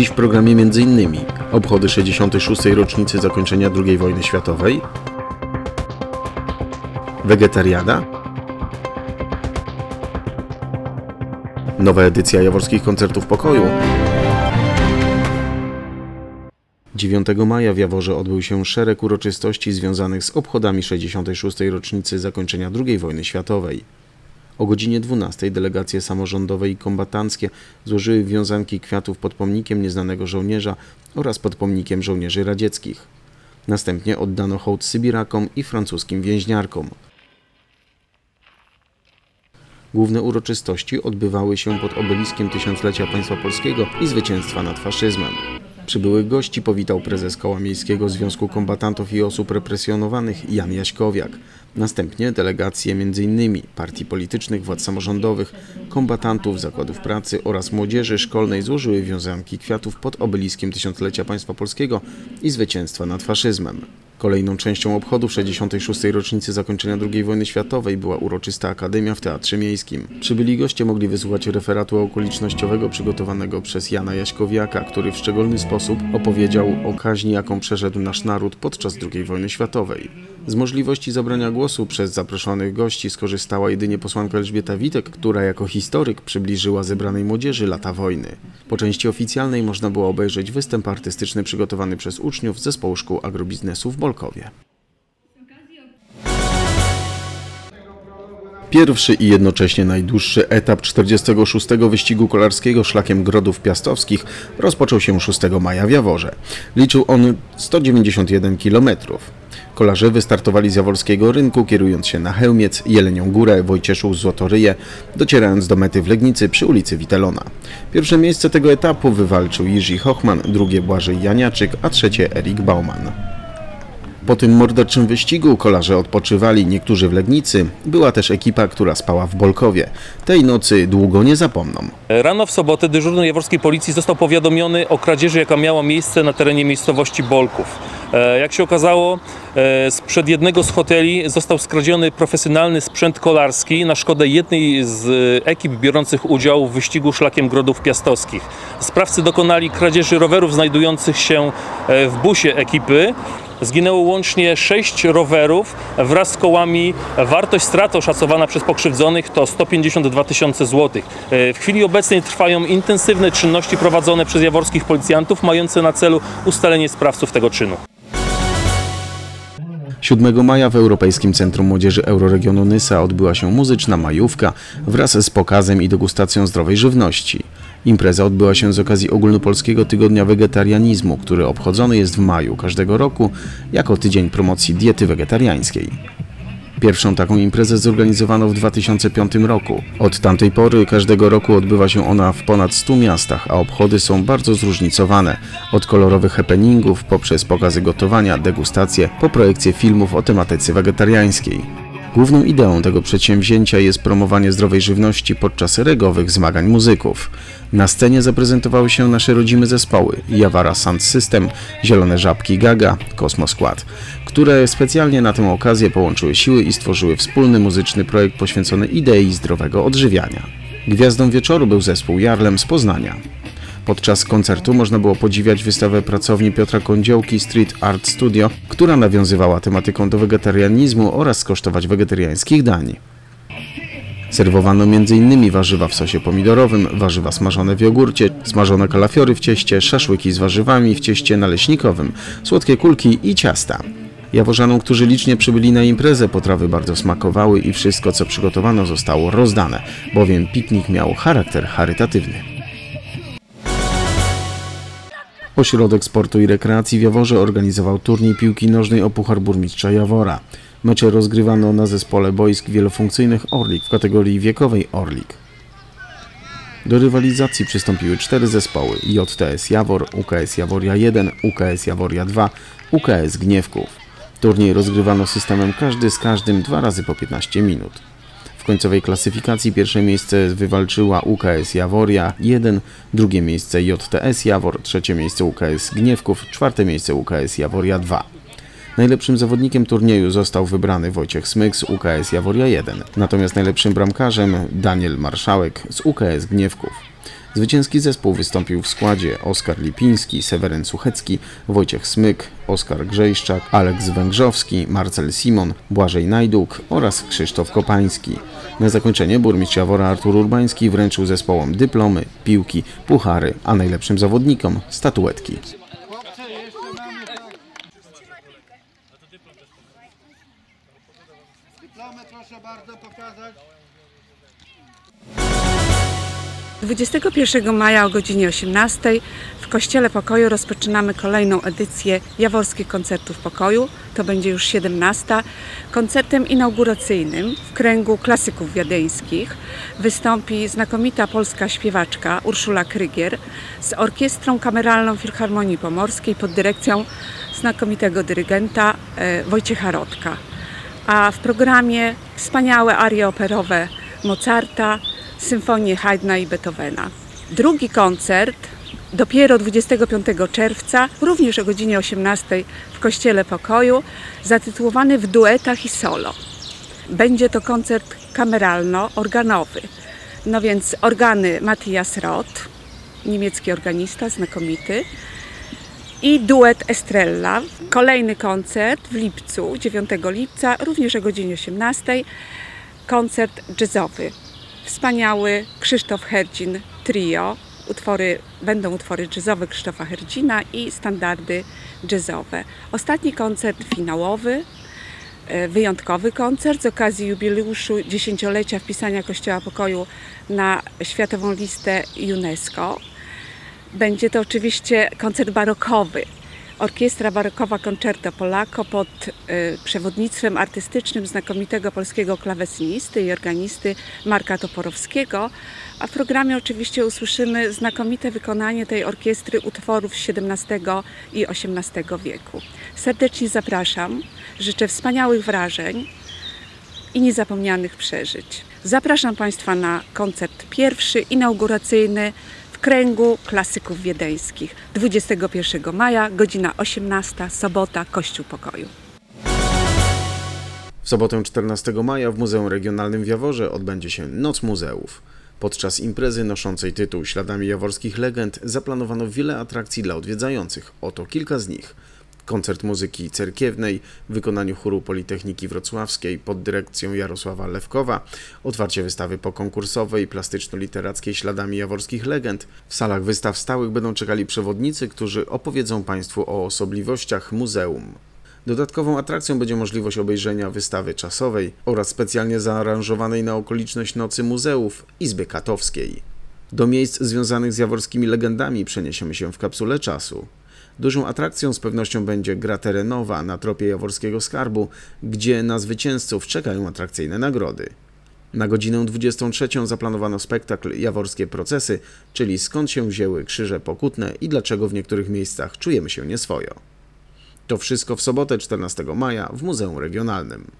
Dziś w programie m.in. obchody 66. rocznicy zakończenia II wojny światowej, wegetariada, nowa edycja jaworskich koncertów pokoju. 9 maja w Jaworze odbył się szereg uroczystości związanych z obchodami 66. rocznicy zakończenia II wojny światowej. O godzinie 12 delegacje samorządowe i kombatanckie złożyły wiązanki kwiatów pod pomnikiem nieznanego żołnierza oraz pod pomnikiem żołnierzy radzieckich. Następnie oddano hołd Sybirakom i francuskim więźniarkom. Główne uroczystości odbywały się pod obeliskiem tysiąclecia państwa polskiego i zwycięstwa nad faszyzmem. Przybyłych gości powitał prezes Koła Miejskiego Związku Kombatantów i Osób Represjonowanych Jan Jaśkowiak. Następnie delegacje m.in. partii politycznych, władz samorządowych, kombatantów, zakładów pracy oraz młodzieży szkolnej złożyły wiązanki kwiatów pod obeliskiem tysiąclecia państwa polskiego i zwycięstwa nad faszyzmem. Kolejną częścią obchodów 66. rocznicy zakończenia II wojny światowej była uroczysta akademia w Teatrze Miejskim. Przybyli goście mogli wysłuchać referatu okolicznościowego przygotowanego przez Jana Jaśkowiaka, który w szczególny sposób opowiedział o kaźni, jaką przeszedł nasz naród podczas II wojny światowej. Z możliwości zabrania głosu przez zaproszonych gości skorzystała jedynie posłanka Elżbieta Witek, która jako historyk przybliżyła zebranej młodzieży lata wojny. Po części oficjalnej można było obejrzeć występ artystyczny przygotowany przez uczniów Zespołu Szkół Agrobiznesu w Bolkowie. Pierwszy i jednocześnie najdłuższy etap 46. wyścigu kolarskiego szlakiem Grodów Piastowskich rozpoczął się 6 maja w Jaworze. Liczył on 191 kilometrów. Kolarze wystartowali z Jaworskiego Rynku, kierując się na Chełmiec, Jelenią Górę, Wojcieszów, Złotoryję, docierając do mety w Legnicy przy ulicy Witelona. Pierwsze miejsce tego etapu wywalczył Jiří Hochman, drugie Błażej Janiaczyk, a trzecie Erik Bauman. Po tym morderczym wyścigu kolarze odpoczywali, niektórzy w Legnicy. Była też ekipa, która spała w Bolkowie. Tej nocy długo nie zapomną. Rano w sobotę dyżurny jaworskiej policji został powiadomiony o kradzieży, jaka miała miejsce na terenie miejscowości Bolków. E, Jak się okazało, e, sprzed jednego z hoteli został skradziony profesjonalny sprzęt kolarski na szkodę jednej z ekip biorących udział w wyścigu szlakiem Grodów Piastowskich. Sprawcy dokonali kradzieży rowerów znajdujących się e, w busie ekipy. Zginęło łącznie 6 rowerów wraz z kołami. Wartość straty oszacowana przez pokrzywdzonych to 152 tysiące złotych. E, W chwili obecnej trwają intensywne czynności prowadzone przez jaworskich policjantów mające na celu ustalenie sprawców tego czynu. 7 maja w Europejskim Centrum Młodzieży Euroregionu Nysa odbyła się muzyczna majówka wraz z pokazem i degustacją zdrowej żywności. Impreza odbyła się z okazji ogólnopolskiego tygodnia wegetarianizmu, który obchodzony jest w maju każdego roku jako tydzień promocji diety wegetariańskiej. Pierwszą taką imprezę zorganizowano w 2005 roku. Od tamtej pory każdego roku odbywa się ona w ponad 100 miastach, a obchody są bardzo zróżnicowane. Od kolorowych happeningów poprzez pokazy gotowania, degustacje, po projekcje filmów o tematyce wegetariańskiej. Główną ideą tego przedsięwzięcia jest promowanie zdrowej żywności podczas regowych zmagań muzyków. Na scenie zaprezentowały się nasze rodzime zespoły Jawara Sound System, Zielone Żabki Gaga, Kosmo Skład, które specjalnie na tę okazję połączyły siły i stworzyły wspólny muzyczny projekt poświęcony idei zdrowego odżywiania. Gwiazdą wieczoru był zespół Jarlem z Poznania. Podczas koncertu można było podziwiać wystawę pracowni Piotra Kądziołki Street Art Studio, która nawiązywała tematyką do wegetarianizmu oraz skosztować wegetariańskich dań. Serwowano m.in. warzywa w sosie pomidorowym, warzywa smażone w jogurcie, smażone kalafiory w cieście, szaszłyki z warzywami w cieście naleśnikowym, słodkie kulki i ciasta. Jaworzanom, którzy licznie przybyli na imprezę, potrawy bardzo smakowały i wszystko, co przygotowano, zostało rozdane, bowiem piknik miał charakter charytatywny. Ośrodek Sportu i Rekreacji w Jaworze organizował turniej piłki nożnej o Puchar Burmistrza Jawora. Mecze rozgrywano na zespole boisk wielofunkcyjnych Orlik w kategorii wiekowej Orlik. Do rywalizacji przystąpiły cztery zespoły JTS Jawor, UKS Jaworia 1, UKS Jaworia 2, UKS Gniewków. Turniej rozgrywano systemem każdy z każdym dwa razy po 15 minut. W końcowej klasyfikacji pierwsze miejsce wywalczyła UKS Jaworia 1, drugie miejsce JTS Jawor, trzecie miejsce UKS Gniewków, czwarte miejsce UKS Jaworia 2. Najlepszym zawodnikiem turnieju został wybrany Wojciech Smyk z UKS Jaworia 1, natomiast najlepszym bramkarzem Daniel Marszałek z UKS Gniewków. Zwycięski zespół wystąpił w składzie Oskar Lipiński, Seweryn Suchecki, Wojciech Smyk, Oskar Grzejszczak, Aleks Węgrzowski, Marcel Simon, Błażej Najduk oraz Krzysztof Kopański. Na zakończenie burmistrz Jawora Artur Urbański wręczył zespołom dyplomy, piłki, puchary, a najlepszym zawodnikom statuetki. Proszę bardzo pokazać. 21 maja o godzinie 18 w Kościele Pokoju rozpoczynamy kolejną edycję Jaworskich Koncertów Pokoju. To będzie już 17. Koncertem inauguracyjnym w kręgu klasyków wiedeńskich wystąpi znakomita polska śpiewaczka Urszula Krygier z Orkiestrą Kameralną Filharmonii Pomorskiej pod dyrekcją znakomitego dyrygenta e, Wojciecha Rodka a w programie wspaniałe arie operowe Mozarta, symfonie Haydna i Beethovena. Drugi koncert dopiero 25 czerwca, również o godzinie 18 w Kościele Pokoju, zatytułowany W duetach i solo. Będzie to koncert kameralno-organowy. No więc organy Matthias Roth, niemiecki organista, znakomity, i duet Estrella. Kolejny koncert w lipcu, 9 lipca, również o godzinie 18. Koncert jazzowy. Wspaniały Krzysztof Herdzin trio. Utwory, będą utwory jazzowe Krzysztofa Herdzina i standardy jazzowe. Ostatni koncert finałowy, e, wyjątkowy koncert z okazji jubileuszu dziesięciolecia wpisania Kościoła Pokoju na światową listę UNESCO. Będzie to oczywiście koncert barokowy. Orkiestra barokowa Concerto Polacco pod y, przewodnictwem artystycznym znakomitego polskiego klawesynisty i organisty Marka Toporowskiego, a w programie oczywiście usłyszymy znakomite wykonanie tej orkiestry utworów XVII i XVIII wieku. Serdecznie zapraszam, życzę wspaniałych wrażeń i niezapomnianych przeżyć. Zapraszam Państwa na koncert pierwszy, inauguracyjny kręgu klasyków wiedeńskich. 21 maja, godzina 18, sobota, Kościół Pokoju. W sobotę 14 maja w Muzeum Regionalnym w Jaworze odbędzie się Noc Muzeów. Podczas imprezy noszącej tytuł Śladami jaworskich legend zaplanowano wiele atrakcji dla odwiedzających. Oto kilka z nich. Koncert muzyki cerkiewnej w wykonaniu chóru Politechniki Wrocławskiej pod dyrekcją Jarosława Lewkowa, otwarcie wystawy pokonkursowej plastyczno-literackiej Śladami jaworskich legend. W salach wystaw stałych będą czekali przewodnicy, którzy opowiedzą Państwu o osobliwościach muzeum. Dodatkową atrakcją będzie możliwość obejrzenia wystawy czasowej oraz specjalnie zaaranżowanej na okoliczność Nocy Muzeów Izby Katowskiej. Do miejsc związanych z jaworskimi legendami przeniesiemy się w kapsule czasu. Dużą atrakcją z pewnością będzie gra terenowa na tropie Jaworskiego Skarbu, gdzie na zwycięzców czekają atrakcyjne nagrody. Na godzinę 23 zaplanowano spektakl Jaworskie Procesy, czyli skąd się wzięły krzyże pokutne i dlaczego w niektórych miejscach czujemy się nieswojo. To wszystko w sobotę 14 maja w Muzeum Regionalnym.